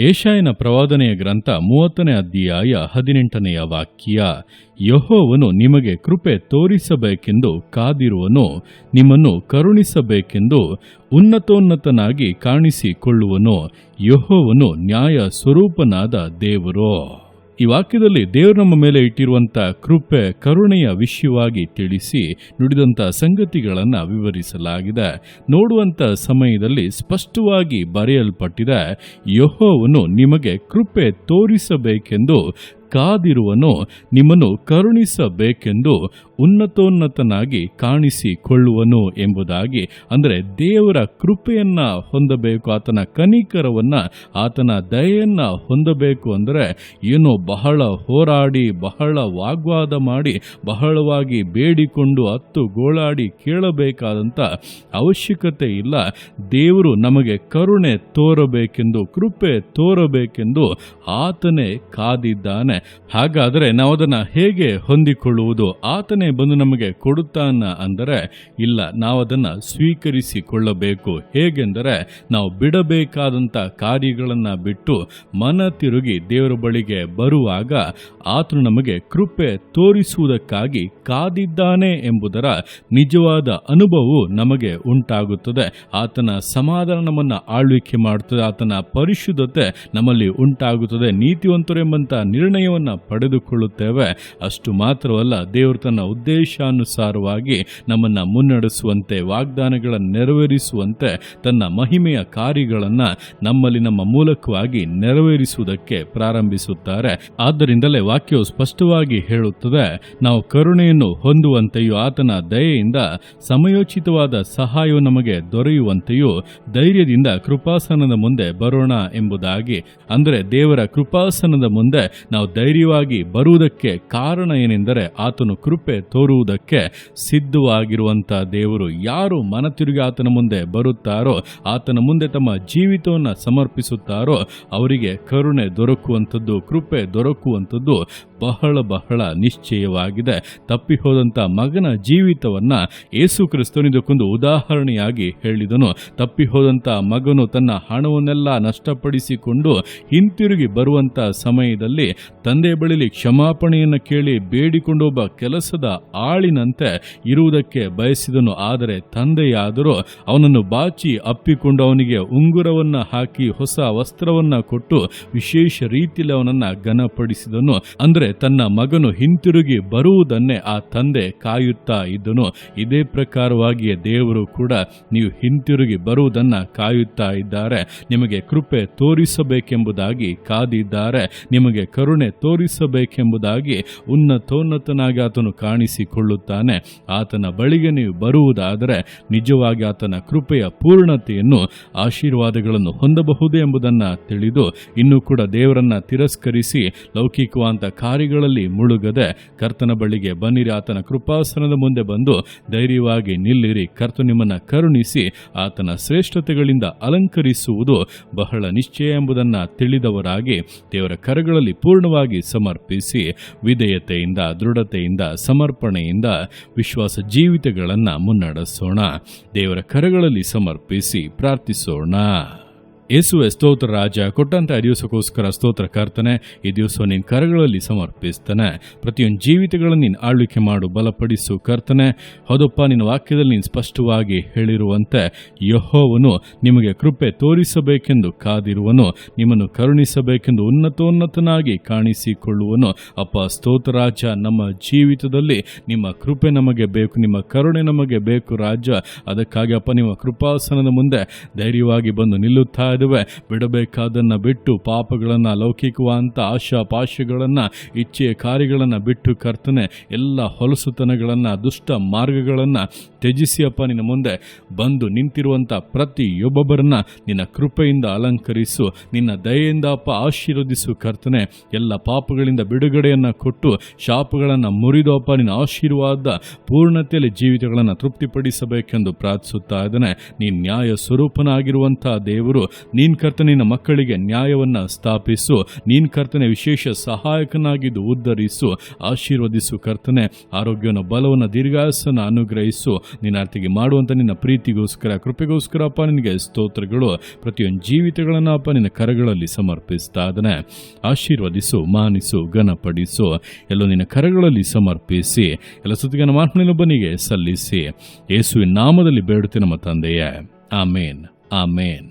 ಏಷಾಯನ ಪ್ರವಾದನೆಯ ಗ್ರಂಥ ಮೂವತ್ತನೇ ಅಧ್ಯಾಯ ಹದಿನೆಂಟನೆಯ ವಾಕ್ಯ, ಯಹೋವನು ನಿಮಗೆ ಕೃಪೆ ತೋರಿಸಬೇಕೆಂದು ಕಾದಿರುವನು, ನಿಮ್ಮನ್ನು ಕರುಣಿಸಬೇಕೆಂದು ಉನ್ನತೋನ್ನತನಾಗಿ ಕಾಣಿಸಿಕೊಳ್ಳುವನು, ಯಹೋವನು ನ್ಯಾಯ ಸ್ವರೂಪನಾದ ದೇವರು. ಈ ವಾಕ್ಯದಲ್ಲಿ ದೇವರು ನಮ್ಮ ಮೇಲೆ ಇಟ್ಟಿರುವಂಥ ಕೃಪೆ, ಕರುಣೆಯ ವಿಷಯವಾಗಿ ತಿಳಿಸಿ ನುಡಿದಂಥ ಸಂಗತಿಗಳನ್ನು ವಿವರಿಸಲಾಗಿದೆ. ನೋಡುವಂಥ ಸಮಯದಲ್ಲಿ ಸ್ಪಷ್ಟವಾಗಿ ಬರೆಯಲ್ಪಟ್ಟಿದೆ, ಯಹೋವನು ನಿಮಗೆ ಕೃಪೆ ತೋರಿಸಬೇಕೆಂದು ಕಾದಿರುವನು ನಿಮ್ಮನ್ನು ಕರುಣಿಸಬೇಕೆಂದು ಉನ್ನತೋನ್ನತನಾಗಿ ಕಾಣಿಸಿಕೊಳ್ಳುವನು ಎಂಬುದಾಗಿ. ಅಂದರೆ ದೇವರ ಕೃಪೆಯನ್ನು ಹೊಂದಬೇಕು, ಆತನ ಕನಿಕರವನ್ನು, ಆತನ ದಯೆಯನ್ನು ಹೊಂದಬೇಕು ಅಂದರೆ ಏನೋ ಬಹಳ ಹೋರಾಡಿ, ಬಹಳ ವಾಗ್ವಾದ ಮಾಡಿ, ಬಹಳವಾಗಿ ಬೇಡಿಕೊಂಡು ಹತ್ತು ಗೋಳಾಡಿ ಕೇಳಬೇಕಾದಂಥ ಅವಶ್ಯಕತೆ ಇಲ್ಲ. ದೇವರು ನಮಗೆ ಕರುಣೆ ತೋರಬೇಕೆಂದು, ಕೃಪೆ ತೋರಬೇಕೆಂದು ಆತನೇ ಕಾದಿದ್ದಾನೆ. ಹಾಗಾದರೆ ನಾವು ಅದನ್ನು ಹೇಗೆ ಹೊಂದಿಕೊಳ್ಳುವುದು? ಆತನೇ ಬಂದು ನಮಗೆ ಕೊಡುತ್ತಾನ ಅಂದರೆ, ಇಲ್ಲ, ನಾವು ಅದನ್ನು ಸ್ವೀಕರಿಸಿಕೊಳ್ಳಬೇಕು. ಹೇಗೆಂದರೆ, ನಾವು ಬಿಡಬೇಕಾದಂಥ ಕಾರ್ಯಗಳನ್ನು ಬಿಟ್ಟು ಮನ ತಿರುಗಿ ದೇವರ ಬಳಿಗೆ ಬರುವಾಗ ಆತನು ನಮಗೆ ಕೃಪೆ ತೋರಿಸುವುದಕ್ಕಾಗಿ ಕಾದಿದ್ದಾನೆ ಎಂಬುದರ ನಿಜವಾದ ಅನುಭವವು ನಮಗೆ ಉಂಟಾಗುತ್ತದೆ. ಆತನ ಸಮಾಧಾನ ನಮ್ಮನ್ನು ಆಳ್ವಿಕೆ ಮಾಡುತ್ತದೆ. ಆತನ ಪರಿಶುದ್ಧತೆ ನಮ್ಮಲ್ಲಿ ಉಂಟಾಗುತ್ತದೆ. ನೀತಿವಂತರು ಎಂಬಂಥ ನಿರ್ಣಯವನ್ನು ಪಡೆದುಕೊಳ್ಳುತ್ತೇವೆ. ಅಷ್ಟು ಮಾತ್ರವಲ್ಲ, ದೇವರು ತನ್ನ ಉದ್ದೇಶಾನುಸಾರವಾಗಿ ನಮ್ಮನ್ನು ಮುನ್ನಡೆಸುವಂತೆ ವಾಗ್ದಾನಗಳನ್ನು ನೆರವೇರಿಸುವಂತೆ ತನ್ನ ಮಹಿಮೆಯ ಕಾರ್ಯಗಳನ್ನು ನಮ್ಮಲ್ಲಿ ನಮ್ಮ ಮೂಲಕವಾಗಿ ನೆರವೇರಿಸುವುದಕ್ಕೆ ಪ್ರಾರಂಭಿಸುತ್ತಾರೆ. ಆದ್ದರಿಂದಲೇ ವಾಕ್ಯವು ಸ್ಪಷ್ಟವಾಗಿ ಹೇಳುತ್ತದೆ, ನಾವು ಕರುಣೆಯನ್ನು ಹೊಂದುವಂತೆಯೂ ಆತನ ದಯೆಯಿಂದ ಸಮಯೋಚಿತವಾದ ಸಹಾಯವು ನಮಗೆ ದೊರೆಯುವಂತೆಯೂ ಧೈರ್ಯದಿಂದ ಕೃಪಾಸನದ ಮುಂದೆ ಬರೋಣ ಎಂಬುದಾಗಿ. ಅಂದರೆ ದೇವರ ಕೃಪಾಸನದ ಮುಂದೆ ನಾವು ಧೈರ್ಯವಾಗಿ ಬರುವುದಕ್ಕೆ ಕಾರಣ ಏನೆಂದರೆ ಆತನು ಕೃಪೆ ತೋರುವುದಕ್ಕೆ ಸಿದ್ಧವಾಗಿರುವಂಥ ದೇವರು ಯಾರು ಮನ ತಿರುಗಿ ಆತನ ಮುಂದೆ ಬರುತ್ತಾರೋ, ಆತನ ಮುಂದೆ ತಮ್ಮ ಜೀವಿತವನ್ನು ಸಮರ್ಪಿಸುತ್ತಾರೋ, ಅವರಿಗೆ ಕರುಣೆ ದೊರಕುವಂಥದ್ದು, ಕೃಪೆ ದೊರಕುವಂಥದ್ದು ಬಹಳ ಬಹಳ ನಿಶ್ಚಯವಾಗಿದೆ. ತಪ್ಪಿ ಹೋದಂಥ ಮಗನ ಜೀವಿತವನ್ನು ಯೇಸು ಕ್ರಿಸ್ತನಿದಕ್ಕೊಂದು ಉದಾಹರಣೆಯಾಗಿ ಹೇಳಿದನು. ತಪ್ಪಿ ಹೋದಂಥ ಮಗನು ತನ್ನ ಹಣವನ್ನೆಲ್ಲ ನಷ್ಟಪಡಿಸಿಕೊಂಡು ಹಿಂತಿರುಗಿ ಬರುವಂಥ ಸಮಯದಲ್ಲಿ ತಂದೆ ಬಳಿಲಿ ಕ್ಷಮಾಪಣೆಯನ್ನು ಕೇಳಿ ಬೇಡಿಕೊಂಡೊಬ್ಬ ಕೆಲಸದ ಆಳಿನಂತೆ ಇರುವುದಕ್ಕೆ ಬಯಸಿದನು. ಆದರೆ ತಂದೆಯಾದರೂ ಅವನನ್ನು ಬಾಚಿ ಅಪ್ಪಿಕೊಂಡು ಅವನಿಗೆ ಉಂಗುರವನ್ನು ಹಾಕಿ ಹೊಸ ವಸ್ತ್ರವನ್ನು ಕೊಟ್ಟು ವಿಶೇಷ ರೀತಿಯಲ್ಲಿ ಅವನನ್ನ ಘನಪಡಿಸಿದನು. ಅಂದರೆ ತನ್ನ ಮಗನು ಹಿಂತಿರುಗಿ ಬರುವುದನ್ನೇ ಆ ತಂದೆ ಕಾಯುತ್ತಾ ಇದ್ದನು. ಇದೇ ಪ್ರಕಾರವಾಗಿಯೇ ದೇವರು ಕೂಡ ನೀವು ಹಿಂತಿರುಗಿ ಬರುವುದನ್ನ ಕಾಯುತ್ತಾ ಇದ್ದಾರೆ. ನಿಮಗೆ ಕೃಪೆ ತೋರಿಸಬೇಕೆಂಬುದಾಗಿ ಕಾದಿದ್ದಾರೆ. ನಿಮಗೆ ಕರುಣೆ ತೋರಿಸಬೇಕೆಂಬುದಾಗಿ ಉನ್ನತೋನ್ನತನಾಗಿ ಆತನು ಕಾಣಿಸಿಕೊಳ್ಳುತ್ತಾನೆ. ಆತನ ಬಳಿಗೆ ನೀವು ಬರುವುದಾದರೆ ನಿಜವಾಗಿ ಆತನ ಕೃಪೆಯ ಪೂರ್ಣತೆಯನ್ನು ಆಶೀರ್ವಾದಗಳನ್ನು ಹೊಂದಬಹುದು ಎಂಬುದನ್ನು ತಿಳಿದು ಇನ್ನೂ ಕೂಡ ದೇವರನ್ನ ತಿರಸ್ಕರಿಸಿ ಲೌಕಿಕವಾದ ಕಾರ್ಯಗಳಲ್ಲಿ ಮುಳುಗದೆ ಕರ್ತನ ಬಳಿಗೆ ಬನ್ನಿರಿ. ಆತನ ಕೃಪಾಸನದ ಮುಂದೆ ಬಂದು ಧೈರ್ಯವಾಗಿ ನಿಲ್ಲಿರಿ. ಕರ್ತ ನಿಮ್ಮನ್ನು ಕರುಣಿಸಿ ಆತನ ಶ್ರೇಷ್ಠತೆಗಳಿಂದ ಅಲಂಕರಿಸುವುದು ಬಹಳ ನಿಶ್ಚಯ ಎಂಬುದನ್ನು ತಿಳಿದವರಾಗಿ ದೇವರ ಕರಗಳಲ್ಲಿ ಪೂರ್ಣವಾಗಿ ಸಮರ್ಪಿಸಿ ವಿಧೇಯತೆಯಿಂದ ದೃಢತೆಯಿಂದ ಸಮರ್ಪಣೆಯಿಂದ ವಿಶ್ವಾಸ ಜೀವಿತಗಳನ್ನು ಮುನ್ನಡೆಸೋಣ. ದೇವರ ಕರಗಳಲ್ಲಿ ಸಮರ್ಪಿಸಿ ಪ್ರಾರ್ಥಿಸೋಣ. ಯೇಸುವೆ ಸ್ತೋತ್ರ ರಾಜ, ಕೊಟ್ಟಂತ ದಿವಸಕ್ಕೋಸ್ಕರ ಸ್ತೋತ್ರ ಕರ್ತನೆ ಈ ದಿವಸ ನಿನ್ನ ಕರಗಳಲ್ಲಿ ಸಮರ್ಪಿಸ್ತಾನೆ. ಪ್ರತಿಯೊಂದು ಜೀವಿತಗಳನ್ನು ನೀನು ಆಳ್ವಿಕೆ ಮಾಡು, ಬಲಪಡಿಸು ಕರ್ತನೆ. ಹೌದಪ್ಪ, ನಿನ್ನ ವಾಕ್ಯದಲ್ಲಿ ನೀನು ಸ್ಪಷ್ಟವಾಗಿ ಹೇಳಿರುವಂತೆ, ಯಹೋವನು ನಿಮಗೆ ಕೃಪೆ ತೋರಿಸಬೇಕೆಂದು ಕಾದಿರುವನು, ನಿಮ್ಮನ್ನು ಕರುಣಿಸಬೇಕೆಂದು ಉನ್ನತೋನ್ನತನಾಗಿ ಕಾಣಿಸಿಕೊಳ್ಳುವನು. ಅಪ್ಪ, ಸ್ತೋತ್ರ ರಾಜ, ನಮ್ಮ ಜೀವಿತದಲ್ಲಿ ನಿಮ್ಮ ಕೃಪೆ ನಮಗೆ ಬೇಕು, ನಿಮ್ಮ ಕರುಣೆ ನಮಗೆ ಬೇಕು ರಾಜ. ಅದಕ್ಕಾಗಿ ಅಪ್ಪ, ನಿಮ್ಮ ಕೃಪಾಸನದ ಮುಂದೆ ಧೈರ್ಯವಾಗಿ ಬಂದು ನಿಲ್ಲುತ್ತಾ ಇದ್ದೇವೆ ಬಿಡಬೇಕಾದನ್ನು ಬಿಟ್ಟು ಪಾಪಗಳನ್ನು ಲೌಕಿಕವಾದಂಥ ಆಶಾ ಪಾಶಗಳನ್ನು ಇಚ್ಛೆಯ ಕಾರ್ಯಗಳನ್ನು ಬಿಟ್ಟು ಕರ್ತನೆ, ಎಲ್ಲ ಹೊಲಸುತನಗಳನ್ನು, ದುಷ್ಟ ಮಾರ್ಗಗಳನ್ನು ತ್ಯಜಿಸಿಯಪ್ಪ ನಿನ್ನ ಮುಂದೆ. ಬಂದು ನಿಂತಿರುವಂಥ ಪ್ರತಿಯೊಬ್ಬೊಬ್ಬರನ್ನ ನಿನ್ನ ಕೃಪೆಯಿಂದ ಅಲಂಕರಿಸು, ನಿನ್ನ ದಯೆಯಿಂದ ಅಪ್ಪ ಆಶೀರ್ವದಿಸು ಕರ್ತನೆ. ಎಲ್ಲ ಪಾಪಗಳಿಂದ ಬಿಡುಗಡೆಯನ್ನು ಕೊಟ್ಟು, ಶಾಪಗಳನ್ನು ಮುರಿದು ಅಪ್ಪ ನಿನ್ನ ಆಶೀರ್ವಾದ, ಪೂರ್ಣತೆಯಲ್ಲಿ ಜೀವಿತಗಳನ್ನು ತೃಪ್ತಿಪಡಿಸಬೇಕೆಂದು ಪ್ರಾರ್ಥಿಸುತ್ತಾ ಇದ್ದಾನೆ. ನೀನು ನ್ಯಾಯ ಸ್ವರೂಪನಾಗಿರುವಂಥ ದೇವರು ನೀನ್ ಕರ್ತನಿನ ಮಕ್ಕಳಿಗೆ ನ್ಯಾಯವನ್ನ ಸ್ಥಾಪಿಸು. ನೀನ್ ಕರ್ತನೆ ವಿಶೇಷ ಸಹಾಯಕನಾಗಿದ್ದು ಉದ್ಧರಿಸು. ಆಶೀರ್ವದಿಸು ಕರ್ತನೆ, ಆರೋಗ್ಯವನ್ನು ಬಲವನ್ನು ದೀರ್ಘಾಸನ ಅನುಗ್ರಹಿಸು. ನಿನ್ನ ಅರ್ಥಿಗೆ ಮಾಡುವಂತ ನಿನ್ನ ಪ್ರೀತಿಗೋಸ್ಕರ, ಕೃಪೆಗೋಸ್ಕರ ಅಪ್ಪ ನಿನಗೆ ಸ್ತೋತ್ರಗಳು. ಪ್ರತಿಯೊಂದು ಜೀವಿತಗಳನ್ನು ಅಪ್ಪ ನಿನ್ನ ಕರಗಳಲ್ಲಿ ಸಮರ್ಪಿಸ್ತಾ ಇದ್ದಾನೆ. ಆಶೀರ್ವದಿಸು, ಮಾನಿಸು, ಘನಪಡಿಸು. ಎಲ್ಲ ನಿನ್ನ ಕರಗಳಲ್ಲಿ ಸಮರ್ಪಿಸಿ. ಎಲ್ಲ ಸುತ್ತಿಗನ ಮಾರ್ಪಣಿನೊಬ್ಬನಿಗೆ ಸಲ್ಲಿಸಿ. ಯೇಸುವಿನ ನಾಮದಲ್ಲಿ ಬೇಡುತ್ತೆ ನಮ್ಮ ತಂದೆಯೇ. ಆಮೇನ್. ಆಮೇನ್.